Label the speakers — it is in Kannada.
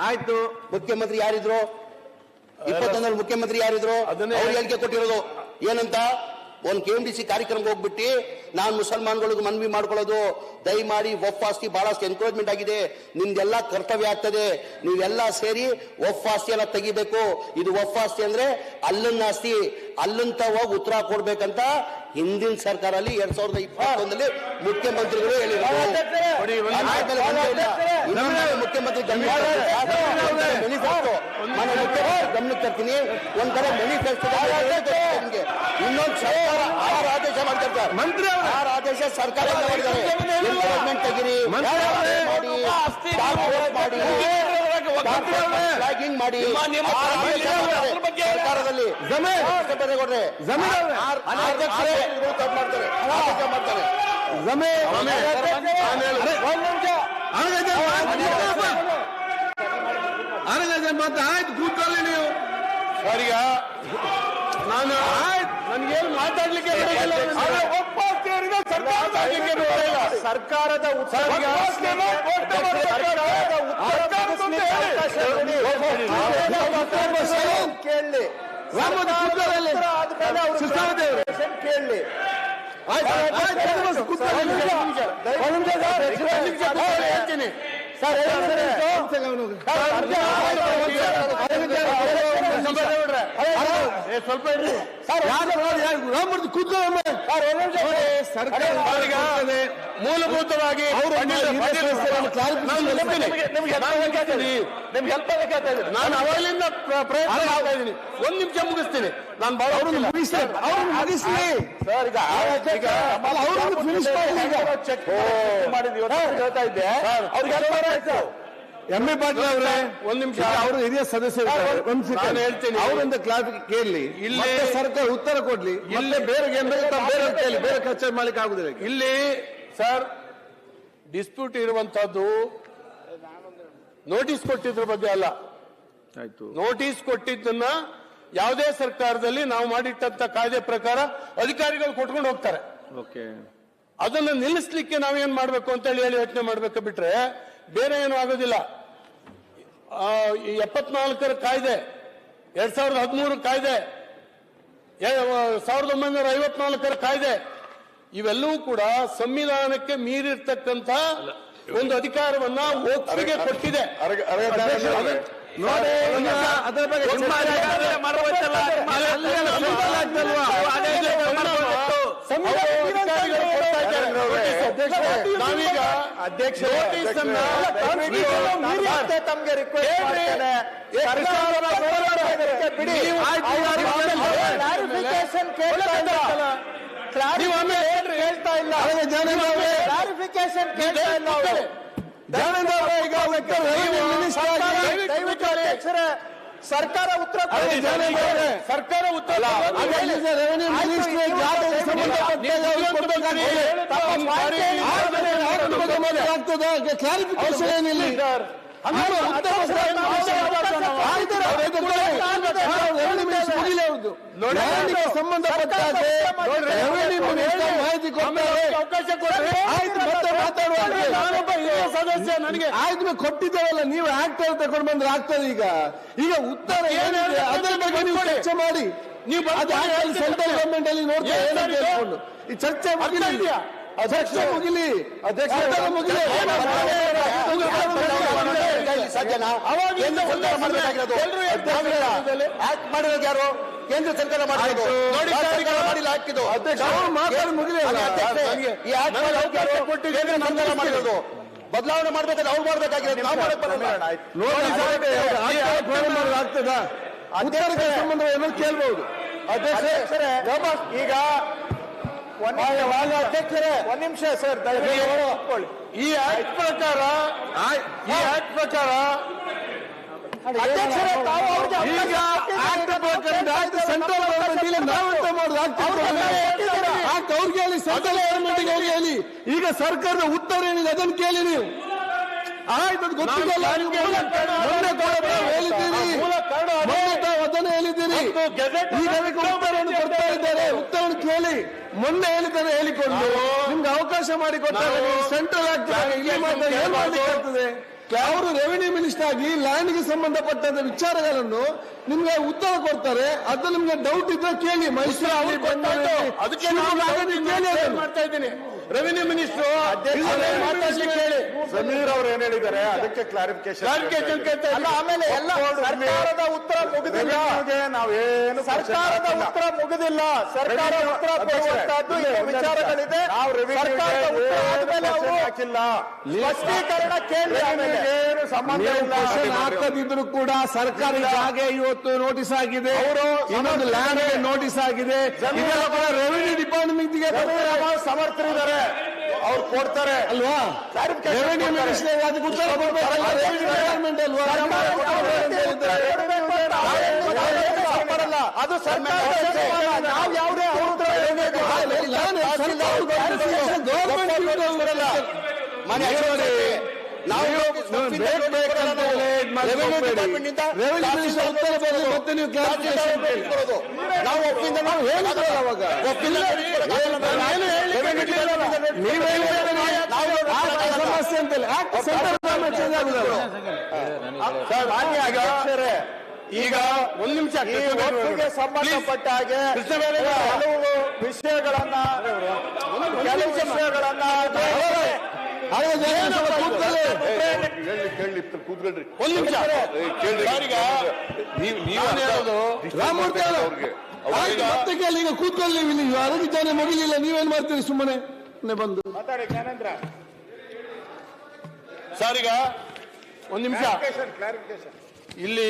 Speaker 1: ಆಯ್ತು.
Speaker 2: ಮುಖ್ಯಮಂತ್ರಿ ಯಾರಿದ್ರು? ಇಪ್ಪತ್ತೊಂದರಲ್ಲಿ ಮುಖ್ಯಮಂತ್ರಿ ಯಾರಿದ್ರು?
Speaker 1: ಅದನ್ನೇ-
Speaker 2: ಅವ್ರು ಹೇಳಿಕೆ ಕೊಟ್ಟಿರೋದು ಏನಂತ? ಒಂದು ಕೆ ಎಂ ಡಿ ಸಿ ಕಾರ್ಯಕ್ರಮಕ್ಕೆ ಹೋಗ್ಬಿಟ್ಟು ನಾನು ಮುಸಲ್ಮಾನ್ಗಳಿಗೂ ಮನವಿ ಮಾಡ್ಕೊಳ್ಳೋದು ದಯಮಾಡಿ ಒಫ್ ಆಸ್ತಿ ಬಹಳಷ್ಟು ಎನ್ಕರೇಜ್ಮೆಂಟ್ ಆಗಿದೆ. ನಿಮ್ದೆಲ್ಲ ಕರ್ತವ್ಯ ಆಗ್ತದೆ. ನೀವೆಲ್ಲ ಸೇರಿ ಒಫ್ ಎಲ್ಲ ತೆಗಿಬೇಕು. ಇದು ಒಫ್ ಅಂದ್ರೆ ಅಲ್ಲನ್ನ ಆಸ್ತಿ ಅಲ್ಲಂತ ಹೋಗಿ ಉತ್ತರ ಕೊಡ್ಬೇಕಂತ ಹಿಂದಿನ ಸರ್ಕಾರಲ್ಲಿ ಎರಡ್ ಸಾವಿರದ ಇಪ್ಪತ್ತೊಂದಲ್ಲಿ ಮುಖ್ಯಮಂತ್ರಿಗಳು ಹೇಳಿದ್ರು. ಮುಖ್ಯಮಂತ್ರಿ ಗಮನಕ್ಕೆ ತರ್ತೀನಿ. ಒಂದ್ ಕಡೆ ಮೆನಿಫೆಸ್ಟೋ ನಿಮ್ಗೆ. ಇನ್ನೊಂದು ಸರ್ಕಾರ ಆರು ಆದೇಶ ಮಾಡ್ತಾರೆ
Speaker 1: ಮಂತ್ರಿ
Speaker 2: ಆರು ಆದೇಶ ಸರ್ಕಾರ ತೆಗಿರಿ
Speaker 1: ಅವರೇ.
Speaker 2: ಮಾಡಿ ಮಾಡಿ ಸರ್ಕಾರದಲ್ಲಿ ತಪ್ಪು ಮಾಡ್ತಾರೆ ಮಾಡ್ತಾರೆ.
Speaker 1: ಅರಗಜ ಅರಗಜ ಮತ್ತೆ ಆಯ್ತು ಕೂತ್ಕೊಳ್ಳಿ ನೀವು
Speaker 3: ಸರಿಗ ನಾನು ನನ್ಗೇನು ಮಾತಾಡ್ಲಿಕ್ಕೆ ಒಪ್ಪ ಸರ್ಕಾರದ ಆಗ್ಲಿಕ್ಕೆ ಬಿಡೋದಿಲ್ಲ.
Speaker 2: ಸರ್ಕಾರದ
Speaker 3: ಸರ್ಕಾರದ
Speaker 2: ಕೇಳಿ
Speaker 1: ರಾಮೋಜಿ ಕೂತ್ಕೊಳ್ಳಿ ಸುಸ್ತಾವತೆ ಅವರೇ.
Speaker 2: ಕೇಳಿ
Speaker 1: ಆಯ್ತು, ಸರ್ ಎರಡು ನಿಮಿಷ ಕೂತ್ಕೊಳ್ಳಿ.
Speaker 2: ಹೇಳ್ತೀನಿ ಸರ್
Speaker 3: ಸ್ವಲ್ಪ ಇರ್ರಿ.
Speaker 1: ಯಾರು ನೋಡಿ, ಯಾರು? ರಾಮಮೂರ್ತಿ ಕೂತ್ಕೊಳ್ಳಿ ಸರ್ಕಾರ
Speaker 3: ಮೂಲಭೂತವಾಗಿ
Speaker 1: ಅವರು.
Speaker 3: ನಿಮ್ಗೆ
Speaker 2: ಹೆಲ್ಪ್
Speaker 3: ನಾನು ಅವಾಗಲಿಂದ ಪ್ರ- ಪ್ರಯತ್ನ ಮಾಡ್ತಾ ಇದ್ದೀನಿ. ಒಂದ್ ನಿಮಿಷ ಮುಗಿಸ್ತೀನಿ. ನಾನು ಬಹಳ
Speaker 1: ಅವ್ರನ್ನ ಮುಗಿಸ್ತೀನಿ ಅವ್ರನ್ನ ಮುಗಿಸ್ಲಿ
Speaker 2: ಸರ್ ಈಗ
Speaker 1: ಅವ್ರನ್ನ ಮಾಡಿ ಈಗ.
Speaker 2: ಚೆಕ್ ಮಾಡಿದ್ವಿ ಹೇಳ್ತಾ ಇದ್ದೆ. ಅವ್ರಿಗೆ ಹೆಲ್ಪ್ ಆಯ್ತು
Speaker 1: ಎಂ. ಎ. ಪಾಟೀಲ್ ಅವರೇ
Speaker 3: ಒಂದ್ ನಿಮಿಷ.
Speaker 1: ಅವರು ಹಿರಿಯ ಸದಸ್ಯರು.
Speaker 3: ನಾನು ಹೇಳ್ತೀನಿ.
Speaker 1: ಅವರಿಂದ ಕ್ಲಾಸ್ ಕೇಳಲಿ
Speaker 3: ಇಲ್ಲಿ-
Speaker 1: ಸರ್ಕಾರ ಉತ್ತರ ಕೊಡ್ಲಿ. ಇಲ್ಲೇ ಬೇರೆ ಏನ್ ಬೇರೆ ಕೇಳಿ ಬೇರೆ ಕಚೇರಿ ಮಾಡ್ಲಿಕ್ಕೆ ಆಗುದಿಲ್ಲ
Speaker 3: ಇಲ್ಲಿ ಸರ್ ಡಿಸ್ಪ್ಯೂಟ್ ಇರುವಂತಹದ್ದು ನೋಟಿಸ್ ಕೊಟ್ಟಿದ್ರ ಬಗ್ಗೆ ಅಲ್ಲ.
Speaker 1: ಆಯ್ತು.
Speaker 3: ನೋಟಿಸ್ ಕೊಟ್ಟಿದ್ದನ್ನ ಯಾವುದೇ ಸರ್ಕಾರದಲ್ಲಿ ನಾವು ಮಾಡಿಟ್ಟಂತ ಕಾಯ್ದೆ ಪ್ರಕಾರ ಅಧಿಕಾರಿಗಳು ಕೊಟ್ಕೊಂಡು ಹೋಗ್ತಾರೆ.
Speaker 1: ಓಕೆ.
Speaker 3: ಅದನ್ನ ನಿಲ್ಲಿಸ್ಲಿಕ್ಕೆ ನಾವೇನ್ ಮಾಡ್ಬೇಕು ಅಂತ ಹೇಳಿ ಹೇಳಿ ಯೋಚನೆ ಮಾಡ್ಬೇಕು ಬಿಟ್ರೆ ಬೇರೆ ಏನು ಆಗೋದಿಲ್ಲ ಎಪ್ಪತ್ನಾಲ್ಕರ ಕಾಯ್ದೆ ಎರಡ್ ಸಾವಿರದ ಹದಿಮೂರು ಕಾಯ್ದೆ ಸಾವಿರದ ಒಂಬೈನೂರ ಐವತ್ನಾಲ್ಕರ ಕಾಯ್ದೆ ಇವೆಲ್ಲವೂ ಕೂಡ ಸಂವಿಧಾನಕ್ಕೆ ಮೀರಿರ್ತಕ್ಕಂತ ಒಂದು ಅಧಿಕಾರವನ್ನ ಒಪ್ಪಿಗೆ ಕೊಟ್ಟಿದೆ
Speaker 1: ನೋಡಿ
Speaker 3: ನಾವೀಗ ಅಧ್ಯಕ್ಷ
Speaker 2: ತಮ್ಗೆ ರಿಕ್ವೆಸ್ಟ್ ಮಾಡ್ತೇನೆ. ಬಿಡಿ. ಕೇಳ್ತಾ ಇಲ್ಲ. ಕ್ಲಾರಿಫಿಕೇಶನ್ ಕೇಳ್ತಾ ಇಲ್ಲ. ದಯವಿಟ್ಟು ಅಧ್ಯಕ್ಷರೇ ಸರ್ಕಾರ ಉತ್ತರ.
Speaker 3: ಸರ್ಕಾರ ಉತ್ತರ?
Speaker 1: ಕ್ಲಾರಿಫಿಕೇಶನ್ ಏನಿಲ್ಲ ಸಂಬಂಧಪಟ್ಟ ಮಾಹಿತಿ ಕೊಡ್ತಾರೆ ಆಯ್ತು ಮತ್ತೆ ಮಾತಾಡುವಾಗ
Speaker 3: ನಾನೊಬ್ಬ ಹಿರಿಯ ಸದಸ್ಯ ನನಗೆ
Speaker 1: ಆಯ್ತು ಕೊಟ್ಟಿದ್ದೇವಲ್ಲ ನೀವು ಆಗ್ತಾರೆ ತಗೊಂಡು ಬಂದ್ರೆ ಆಗ್ತದೆ ಈಗ ಈಗ ಉತ್ತರ ಏನಿದೆ ಅದರ ಬಗ್ಗೆ ನೀವು ಚರ್ಚೆ ಮಾಡಿ
Speaker 3: ನೀವು
Speaker 1: ಸೆಂಟ್ರಲ್ ಗವರ್ಮೆಂಟ್ ಅಲ್ಲಿ ನೋಡ್ತಾ
Speaker 3: ಏನ್
Speaker 1: ಏನಂತ ಈ ಚರ್ಚೆ ಮುಗಿಲಿ? ಅಧ್ಯಕ್ಷ ಮುಗಿಲಿ ಅಧ್ಯಕ್ಷ ಮುಗಿಲಿ
Speaker 3: ಹೇಳ್ತಾರೆ.
Speaker 2: ಆಕ್ಟ್ ಮಾಡಿರೋದು ಯಾರು ಕೇಂದ್ರ ಸರ್ಕಾರ
Speaker 1: ಮಾಡಿದ್ದು
Speaker 2: ನೋಡಿ ಸರ್ಕಾರ ಮಾಡಿಲ್ಲ ಹಾಕಿದ್ದು. ಕೇಂದ್ರ ಸರ್ಕಾರ ಮಾಡಿರೋದು. ಬದಲಾವಣೆ ಮಾಡ್ಬೇಕಾದ್ರೆ ಅವ್ರು ಮಾಡ್ಬೇಕಾಗಿರೋದು. ನಾವು ಮಾಡಕ್ ಬರಲ್ಲ.
Speaker 1: ಆಗ್ತದಾ? ಸಂಬಂಧ ಏನೋ ಕೇಳ್ಬಹುದು
Speaker 2: ಅಧ್ಯಕ್ಷರೇ ಈಗ ಅಧ್ಯಕ್ಷರೇ. ಒಂದ್ ನಿಮಿಷ ಸರ್
Speaker 3: ಈ ಆಕ್ಟ್ ಪ್ರಕಾರ ಈ ಆಕ್ಟ್ ಪ್ರಕಾರ
Speaker 1: ಈಗ ಆಕ್ಟ್ ಪ್ರಕಾರ ಸೆಂಟ್ರಲ್ ಗವರ್ಮೆಂಟ್ ಇಲ್ಲಿ ನಾವೆಂತ ಮಾಡೋದು. ಆಕ್ಟ್ ಅವ್ರಿಗೆ ಹೇಳಿ ಸೆಂಟ್ರಲ್ ಗವರ್ಮೆಂಟ್ ಅವ್ರಿಗೆ ಹೇಳಿ. ಈಗ ಸರ್ಕಾರದ ಉತ್ತರ ಏನಿದೆ ಅದನ್ನು ಕೇಳಿ ನೀವು. ಆಯ್ತು ಅದು ಗೊತ್ತಿಲ್ಲ ಮೊನ್ನೆ ಹೇಳಿದ್ದೀರಿ. ಅದನ್ನು ಹೇಳಿದ್ದೀರಿ. ಈಗ ಅದಕ್ಕೆ ಉತ್ತರವನ್ನು ಕೊಡ್ತಾ ಇದ್ದಾರೆ. ಉತ್ತರವನ್ನು ಕೇಳಿ. ಮೊನ್ನೆ ಹೇಳಿದ್ದಾರೆ ಹೇಳಿಕೊಂಡು. ನಿಮ್ಗೆ ಅವಕಾಶ ಮಾಡಿ ಸೆಂಟ್ರಲ್ ಆಗ್ತದೆ ಇಲ್ಲಿ ಮಾತ್ರ ಏನ್ ಮಾಡ್ಲಿಕ್ಕೆ ಆಗ್ತದೆ? ಅವರು ರೆವಿನ್ಯೂ ಮಿನಿಸ್ಟರ್ ಆಗಿ ಲ್ಯಾಂಡ್ಗೆ ಸಂಬಂಧಪಟ್ಟಂತ ವಿಚಾರಗಳನ್ನು ನಿಮ್ಗೆ ಉತ್ತರ ಕೊಡ್ತಾರೆ. ಅದು ನಿಮ್ಗೆ ಡೌಟ್ ಇದ್ರೆ ಕೇಳಿ ಮೈಸೂರು
Speaker 3: ಮಾಡ್ತಾ ಇದ್ದೀನಿ. ರೆವಿನ್ಯೂ ಮಿನಿಸ್ಟ್ರು
Speaker 4: ಸಮೀರ್ ಅವ್ರು ಏನ್ ಹೇಳಿದ್ದಾರೆ? ಅದಕ್ಕೆ ಕ್ಲಾರಿಫಿಕೇಶನ್
Speaker 3: ಕ್ಲಾರಿಫಿಕೇಶನ್.
Speaker 5: ಆಮೇಲೆ ಎಲ್ಲ ಸರ್ಕಾರದ ಉತ್ತರ ಮುಗಿದಿಲ್ಲ.
Speaker 4: ನಾವೇನು
Speaker 5: ಸರ್ಕಾರದ ಉತ್ತರ ಮುಗಿದಿಲ್ಲ. ಸರ್ಕಾರ ಉತ್ತರ ಕೊಡುವಂತಹದ್ದು ವಿಚಾರಗಳಿದೆ. ಸರ್ಕಾರದ ಉತ್ತರ ಆದ್ಮೇಲೆ ಅವರು ಸ್ಪಷ್ಟೀಕರಣ ಕೇಳಿ ಆಮೇಲೆ.
Speaker 1: ಹಾಕದಿದ್ರು ಕೂಡ ಸರ್ಕಾರಿ ಜಾಗ ಇವತ್ತು ನೋಟಿಸ್ ಆಗಿದೆ.
Speaker 4: ಅವರು
Speaker 1: ಇನ್ನೊಂದು ಲ್ಯಾಂಡ್ ನೋಟಿಸ್ ಆಗಿದೆ. ಇದೆಲ್ಲ ಕೂಡ ರೆವಿನ್ಯೂ ಡಿಪಾರ್ಟ್ಮೆಂಟ್
Speaker 4: ಸಮರ್ಥರಿದ್ದಾರೆ. ಅವ್ರು ಕೊಡ್ತಾರೆ.
Speaker 1: ಅಲ್ವಾ? ರೆವಿನ್ಯೂ. ಮಿನಿಸ್ಟರ್ ಅದಕ್ಕೆ ಉತ್ತರ ರೆವಿನ್ಯೂ ಡಿಪಾರ್ಟ್ಮೆಂಟ್ ಅಲ್ವಾ?
Speaker 5: ಅದು ಸರ್ಕಾರ. ನಾವು ಯಾವುದೇ ಅವ್ರ ಹತ್ರ
Speaker 2: ಮನೆ ನಾವು ರೆವಿನ್ಯೂ ಡಿಪಾರ್ಟ್ಮೆಂಟ್ ಇಂದ
Speaker 1: ರೆವಿನ್ಯೂ ಮಿನಿಸ್ಟರ್ ಉತ್ತರ ಬರಲಿ ಮತ್ತೆ ನೀವು
Speaker 2: ನಾವು ಒಪ್ಪಿಂದ ನಾವು
Speaker 1: ಅವಾಗ. ನೀವು ಸಮಸ್ಯೆ ಅಂತಲ್ಲ
Speaker 3: ಈಗ ಒಂದ್ ನಿಮಿಷ
Speaker 5: ಸಂಬಂಧಪಟ್ಟ ಹಾಗೆ
Speaker 3: ಕೆಲವು
Speaker 5: ಹಲವು ವಿಷಯಗಳನ್ನ ಕೆಲವು ವಿಷಯಗಳನ್ನ
Speaker 1: ಹಾಗೆ ಜನ ಸ್ವಲ್ಪ ಕೂತ್ಕೊಳ್ಳಿ.
Speaker 4: ಕೂತ್ಕೊಳ್ರಿ.
Speaker 3: ಒಂದ್ ನಿಮಿಷ. ಹೇಳೋದು
Speaker 1: ರಾಮಮೂರ್ತಿ ಅವ್ರಿಗೆ. ಆಯ್ತು, ಮತ್ತೆ ಕೇಳಿ ಈಗ ಕೂತ್ಕೊಳ್ಳಿ ನೀವು ಇಲ್ಲಿ ಆರೋಗ್ಯ ಜನ ಮುಗಿಲಿಲ್ಲ ನೀವೇನ್ ಮಾಡ್ತೀರಿ ಸುಮ್ಮನೆ? ಬಂದು.
Speaker 4: ಮಾತಾಡಿ ಜ್ಞಾನೇಂದ್ರ.
Speaker 3: ಸರ್ ಈಗ ಒಂದ್ ನಿಮಿಷ.
Speaker 4: ಕ್ಲಾರಿಫಿಕೇಶನ್
Speaker 3: ಇಲ್ಲಿ